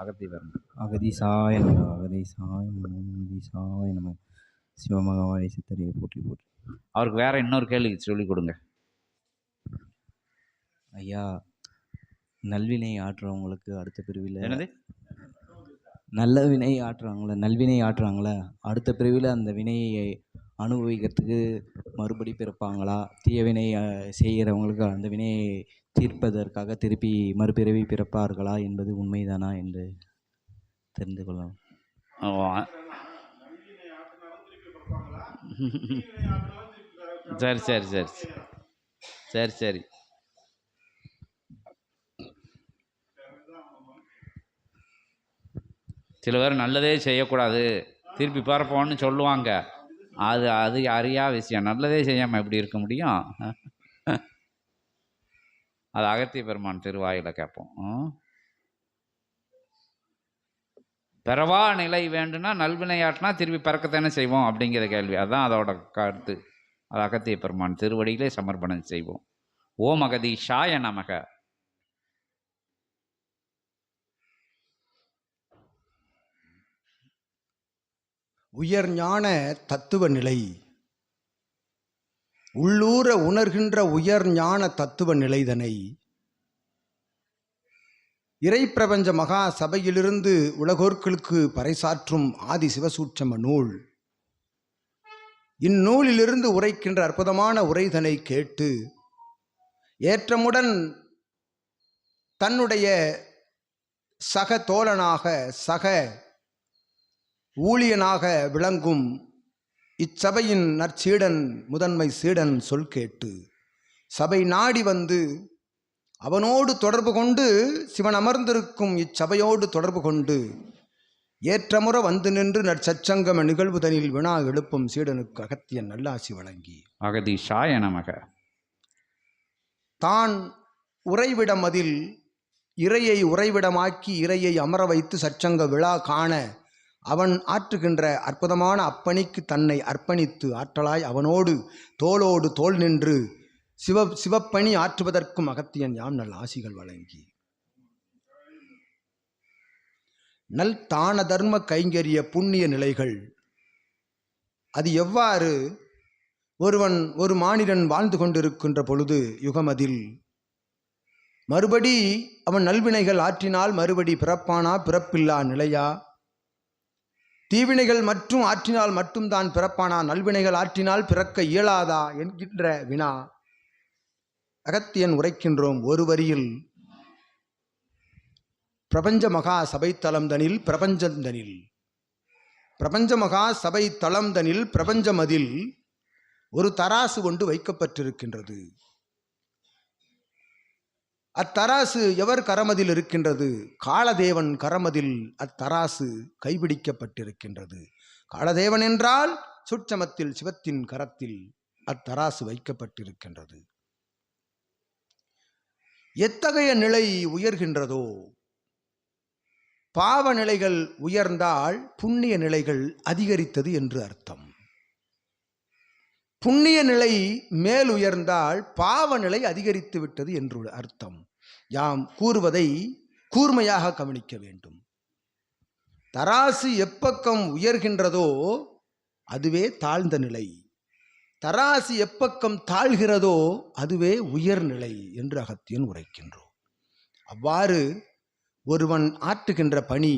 பெருமான் அகதீசாய நம அகதீசாய நம அகதீசாய நம. சிவமகவாழி சித்தரையை போற்றி போற்றி. அவருக்கு வேற இன்னொரு கேள்வி சொல்லிக் கொடுங்க. ஐயா நல்வினை ஆற்றுறவங்களுக்கு அடுத்த பிரிவில் என்னது? நல்ல வினை ஆற்றுறாங்களே நல்வினை ஆற்றுறாங்களே அடுத்த பிரிவில் அந்த வினையை அனுபவிக்கிறதுக்கு மறுபடி பிறப்பாங்களா? தீயவினை அஹ், செய்கிறவங்களுக்கு அந்த வினையை தீர்ப்பதற்காக திருப்பி மறுபிறவி பிறப்பார்களா என்பது உண்மைதானா என்று தெரிந்து கொள்ளலாம். சரி சரி சரி. சரி சரி. சில பேர் நல்லதே செய்யக்கூடாது. திருப்பி பிறப்போன்னு சொல்லுவாங்க. அது அது அறியா விஷயம். நல்லதே செய்யாமல் எப்படி இருக்க முடியும்? அது அகத்திய பெருமான் திருவாயில் கேட்போம். பிறவா நிலை வேண்டும்னா நல்வினையாட்டினா திருப்பி பிறக்கத்தானே செய்வோம் அப்படிங்கிற கேள்வி. அதுதான் அதோட கருத்து. அது அகத்திய பெருமான் திருவடியிலே சமர்ப்பணம் செய்வோம். ஓம் அகதீஷாய நமக. உயர்ஞான தத்துவ நிலை. உள்ளூர உணர்கின்ற உயர் ஞான தத்துவ நிலைதனை. இறைப்பிரபஞ்ச மகா சபையிலிருந்து உலகோர்களுக்கு பறைசாற்றும் ஆதி சிவசூட்சம நூல். இந்நூலிலிருந்து உரைக்கின்ற அற்புதமான உரைதனை கேட்டு ஏற்றமுடன் தன்னுடைய சக தோழனாக சக ஊழியனாக விளங்கும் இச்சபையின் நற்சீடன் முதன்மை சீடன் சொல் கேட்டு சபை நாடி வந்து அவனோடு தொடர்பு கொண்டு சிவன் அமர்ந்திருக்கும் இச்சபையோடு தொடர்பு கொண்டு ஏற்றமுற வந்து நின்று நற்சச்சங்கம நிகழ்வுதனில் வினா எழுப்பும் சீடனுக்கு அகத்தியன் நல்லாசி வழங்கி. அகதீஷாய நமக. தான் உறைவிடம் அதில் இறையை உறைவிடமாக்கி இறையை அமர வைத்து சச்சங்க விழா காண அவன் ஆற்றுகின்ற அற்புதமான அப்பணிக்கு தன்னை அர்ப்பணித்து ஆற்றலாய் அவனோடு தோளோடு தோள் நின்று சிவ சிவப்பணி ஆற்றுவதற்கும் அகத்தியன் யாம் நல் ஆசிகள் வழங்கி. நல் தான தர்ம கைங்கரிய புண்ணிய நிலைகள். அது எவ்வாறு ஒருவன் ஒரு மானிடன் வாழ்ந்து கொண்டிருக்கின்ற பொழுது யுகமதில்? மறுபடி அவன் நல்வினைகள் ஆற்றினால் மறுபடி பிறப்பானா பிறப்பில்லா நிலையா? தீவினைகள் மற்றும் ஆற்றினால் மட்டும்தான் பிறப்பானா? நல்வினைகள் ஆற்றினால் பிறக்க இயலாதா? என்கின்ற வினா அகத்தியன் உரைக்கின்றோம் ஒரு வரியில். பிரபஞ்ச மகா சபை தலம்தனில் பிரபஞ்சந்தனில். பிரபஞ்ச மகா சபை தளம்தனில் பிரபஞ்சமதில் ஒரு தராசு கொண்டு வைக்கப்பட்டிருக்கின்றது. அத்தராசு எவர் கரமதில் இருக்கின்றது? காலதேவன் கரமதில் அத்தராசு கைபிடிக்கப்பட்டிருக்கின்றது. காலதேவன் என்றால் சுட்சமத்தில் சிவத்தின் கரத்தில் அத்தராசு வைக்கப்பட்டிருக்கின்றது. எத்தகைய நிலை உயர்கின்றதோ? பாவ நிலைகள் உயர்ந்தால் புண்ணிய நிலைகள் அதிகரித்தது என்று அர்த்தம். புண்ணிய நிலை மேல் உயர்ந்தால் பாவ நிலை அதிகரித்து விட்டது என்று அர்த்தம். யாம் கூறுவதை கூர்மையாக கவனிக்க வேண்டும். தராசு எப்பக்கம் உயர்கின்றதோ அதுவே தாழ்ந்த நிலை. தராசு எப்பக்கம் தாழ்கிறதோ அதுவே உயர்நிலை என்று அகத்தியன் உரைக்கின்றோம். அவ்வாறு ஒருவன் ஆற்றுகின்ற பணி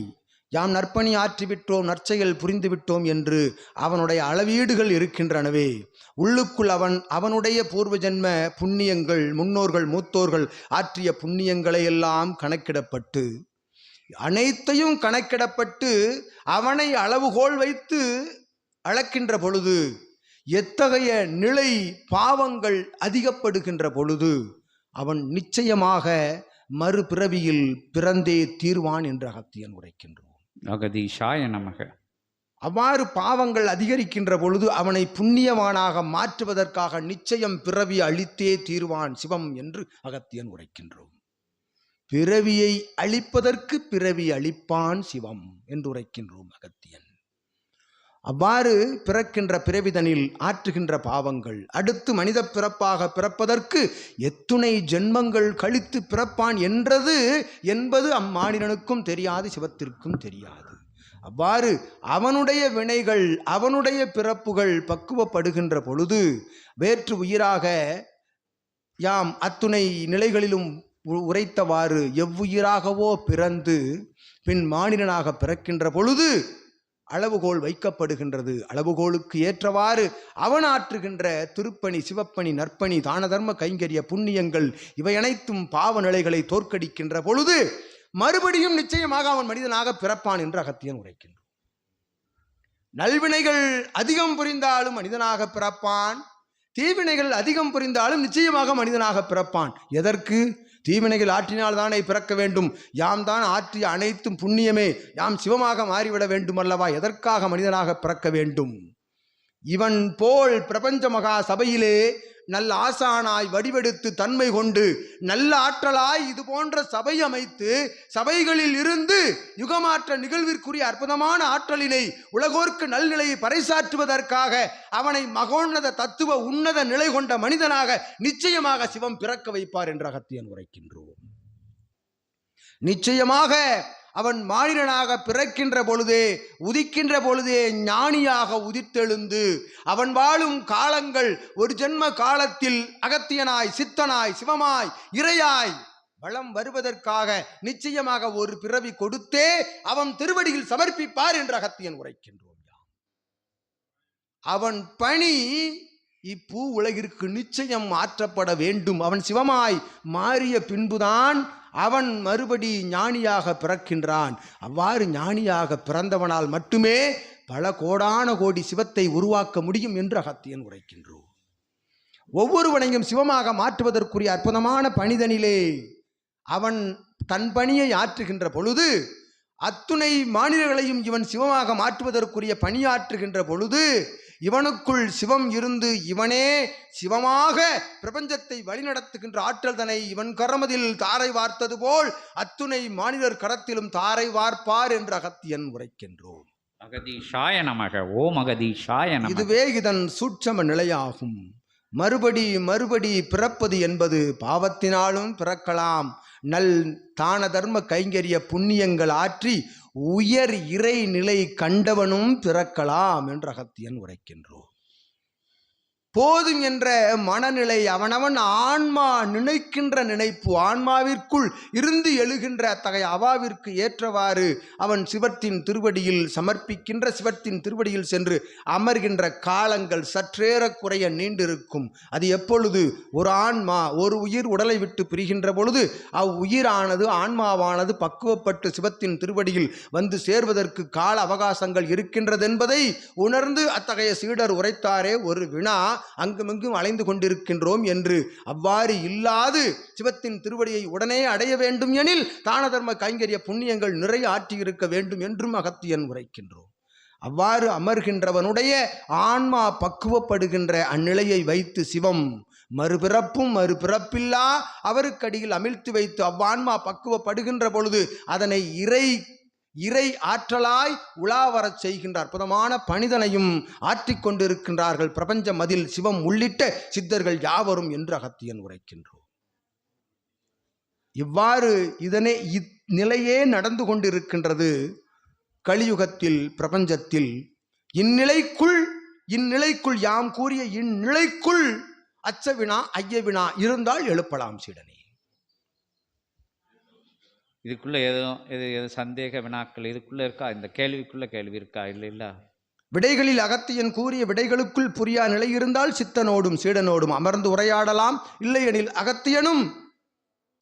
யாம் நற்பணி ஆற்றிவிட்டோம் நற்செயல் புரிந்துவிட்டோம் என்று அவனுடைய அளவீடுகள் இருக்கின்றனவே உள்ளுக்குள் அவன் அவனுடைய பூர்வ ஜென்ம புண்ணியங்கள் முன்னோர்கள் மூத்தோர்கள் ஆற்றிய புண்ணியங்களை எல்லாம் கணக்கிடப்பட்டு அனைத்தையும் கணக்கிடப்பட்டு அவனை அளவுகோல் வைத்து அளக்கின்ற பொழுது எத்தகைய நிலை பாவங்கள் அதிகப்படுகின்ற பொழுது அவன் நிச்சயமாக மறுபிறவியில் பிறந்தே தீர்வான் என்று அகத்தியன் உரைக்கின்றோம் அகதீஷாய நமக. அவ்வாறு பாவங்கள் அதிகரிக்கின்ற பொழுது அவனை புண்ணியவானாக மாற்றுவதற்காக நிச்சயம் பிறவி அழித்தே தீர்வான் சிவம் என்று அகத்தியன் உரைக்கின்றோம். பிறவியை அழிப்பதற்கு பிறவி அழிப்பான் சிவம் என்று உரைக்கின்றோம் அகத்தியன். அவ்வாறு பிறக்கின்ற பிறவிதனில் ஆற்றுகின்ற பாவங்கள் அடுத்து மனித பிறப்பாக பிறப்பதற்கு எத்துணை ஜென்மங்கள் கழித்து பிறப்பான் என்றது என்பது அம்மானிடனுக்கும் தெரியாது சிவத்திற்கும் தெரியாது. அவ்வாறு அவனுடைய வினைகள் அவனுடைய பிறப்புகள் பக்குவப்படுகின்ற பொழுது வேற்று உயிராக யாம் அத்துணை நிலைகளிலும் உரைத்தவாறு எவ்வுயிராகவோ பிறந்து பின் மானிடனாக பிறக்கின்ற பொழுது அளவுகோல் வைக்கப்படுகின்றது. அளவுகோலுக்கு ஏற்றவாறு அவன் ஆற்றுகின்ற திருப்பணி சிவப்பணி நற்பணி தான தர்ம கைங்கரிய புண்ணியங்கள் இவை அனைத்தும் பாவ நிலைகளை தோற்கடிக்கின்ற பொழுது மறுபடியும் நிச்சயமாக அவன் மனிதனாக பிறப்பான் என்று அகத்தியன் உரைக்கின்றான். நல்வினைகள் அதிகம் புரிந்தாலும் மனிதனாக பிறப்பான். தீவினைகள் அதிகம் புரிந்தாலும் நிச்சயமாக மனிதனாக பிறப்பான். எதற்கு? தீவினைகள் ஆற்றினால் தானே பிறக்க வேண்டும். யாம் தான் ஆற்றிய அனைத்தும் புண்ணியமே. யாம் சிவமாக மாறிவிட வேண்டும் அல்லவா எதற்காக மனிதனாக பிறக்க வேண்டும்? இவன் போல் பிரபஞ்ச மகா சபையிலே நல்ல ஆசானாய் வடிவெடுத்து தன்மை கொண்டு நல்ல ஆற்றலாய் இது போன்ற சபை அமைத்து சபைகளில் இருந்து யுகமாற்ற நிகழ்விற்குரிய அற்புதமான ஆற்றலினை உலகோர்க்கு நல்நிலையை பறைசாற்றுவதற்காக அவனை மகோன்னத தத்துவ உன்னத நிலை கொண்ட மனிதனாக நிச்சயமாக சிவம் பிறக்க வைப்பார் என்று அகத்தியன் உரைக்கின்றோம். நிச்சயமாக அவன் மானிடனாக பிறக்கின்ற பொழுதே உதிக்கின்ற பொழுதே ஞானியாக உதித்தெழுந்து அவன் வாழும் காலங்கள் ஒரு ஜென்ம காலத்தில் அகத்தியனாய் சித்தனாய் சிவமாய் இறையாய் வளம் வருவதற்காக நிச்சயமாக ஒரு பிறவி கொடுத்தே அவன் திருவடியில் சமர்ப்பிப்பார் என்று அகத்தியன் உரைக்கின்றோம். அவன் பணி இப்பூ உலகிற்கு நிச்சயம் மாற்றப்பட வேண்டும். அவன் சிவமாய் மாறிய பின்புதான் அவன் மறுபடி ஞானியாக பிறக்கின்றான். அவ்வாறு ஞானியாக பிறந்தவனால் மட்டுமே பல கோடான கோடி சிவத்தை உருவாக்க முடியும் என்று அகத்தியன் உரைக்கின்றோம் ஒவ்வொருவனையும் சிவமாக மாற்றுவதற்குரிய அற்புதமான பணிதனிலே அவன் தன் பணியை ஆற்றுகின்ற பொழுது அத்துணை மாநிலங்களையும் இவன் சிவமாக மாற்றுவதற்குரிய பணியாற்றுகின்ற பொழுது இவனுக்குள் சிவம் இருந்து இவனே சிவமாக பிரபஞ்சத்தை வழிநடத்துகின்ற ஆற்றல் தன்னை இவன் கரமதில் தாரை வார்த்தது போல் அத்துணை மாநிலர் கரத்திலும் தாரை வார்ப்பார் என்று அகத்தியன் உரைக்கின்றோம். அகதீஷாய நமக ஓம் அகதீஷாய இதுவே இதன் சூட்சம நிலையாகும். மறுபடி மறுபடி பிறப்பது என்பது பாவத்தினாலும் பிறக்கலாம். நல் தான தர்ம கைங்கரிய புண்ணியங்கள் ஆற்றி உயர் இறை நிலை கண்டவனும் பிறக்கலாம் என்று அகத்தியன் உரைக்கின்றோம் போதும் என்ற மனநிலை அவனவன் ஆன்மா நினைக்கின்ற நினைப்பு ஆன்மாவிற்குள் இருந்து எழுகின்ற அத்தகைய அவாவிற்கு ஏற்றவாறு அவன் சிவத்தின் திருவடியில் சமர்ப்பிக்கின்ற சிவத்தின் திருவடியில் சென்று அமர்கின்ற காலங்கள் சற்றேறக்குறைய நீண்டிருக்கும். அது எப்பொழுது? ஒரு ஆன்மா ஒரு உயிர் உடலை விட்டு பிரிகின்ற பொழுது அவ்வுயிரானது ஆன்மாவானது பக்குவப்பட்டு சிவத்தின் திருவடியில் வந்து சேர்வதற்கு கால அவகாசங்கள் இருக்கின்றதென்பதை உணர்ந்து அத்தகைய சீடர் உரைத்தாரே ஒரு வினா அங்குமிங்கும் அலைந்து கொண்டிருக்கின்றோம் என்று அவ்வாறு இல்லாது சிவத்தின் திருவடியை உடனே அடைய வேண்டும் எனில் தான தர்ம கைங்கரிய புண்ணியங்கள் நிறைய ஆற்றியிருக்க வேண்டும் என்றும் அகத்தியன் உரைக்கின்றோம். அவ்வாறு அமர்கின்றவனுடைய ஆன்மா பக்குவப்படுகின்ற அந்நிலையை வைத்து சிவம் மறுபிறப்பும் மறுபிறப்பில்லா அவருக்கடியில் அமிழ்த்து வைத்து அவ்வான்மா பக்குவப்படுகின்ற பொழுது அதனை இறை இறை ஆற்றலாய் உலாவரச் செய்கின்ற அற்புதமான பணிதனையும் ஆற்றிக்கொண்டிருக்கின்றார்கள் பிரபஞ்ச மதில் சிவம் உள்ளிட்ட சித்தர்கள் யாவரும் என்று அகத்தியன் உரைக்கின்றோம். இவ்வாறு இதனே இந்நிலையே நடந்து கொண்டிருக்கின்றது. கலியுகத்தில் பிரபஞ்சத்தில் இந்நிலைக்குள் இந்நிலைக்குள் யாம் கூறிய இந்நிலைக்குள் அச்சவினா ஐயவினா இருந்தால் எழுப்பலாம் சீடனே. இதுக்குள்ள எதுவும் இது எது சந்தேக வினாக்கள் இதுக்குள்ள இருக்கா? இந்த கேள்விக்குள்ள கேள்வி இருக்கா? இல்லை இல்ல. விடைகளில் அகத்தியன் கூறிய விடைகளுக்குள் புரியா நிலை இருந்தால் சித்தனோடும் சீடனோடும் அமர்ந்து உரையாடலாம். இல்லையெனில் அகத்தியனும்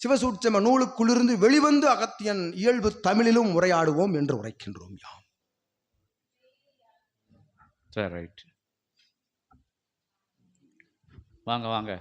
சிவசூட்சம நூலுக்குள்ளிருந்து வெளிவந்து அகத்தியன் இயல்பு தமிழிலும் உரையாடுவோம் என்று உரைக்கின்றோம் யாம். சரி ரைட் வாங்க வாங்க.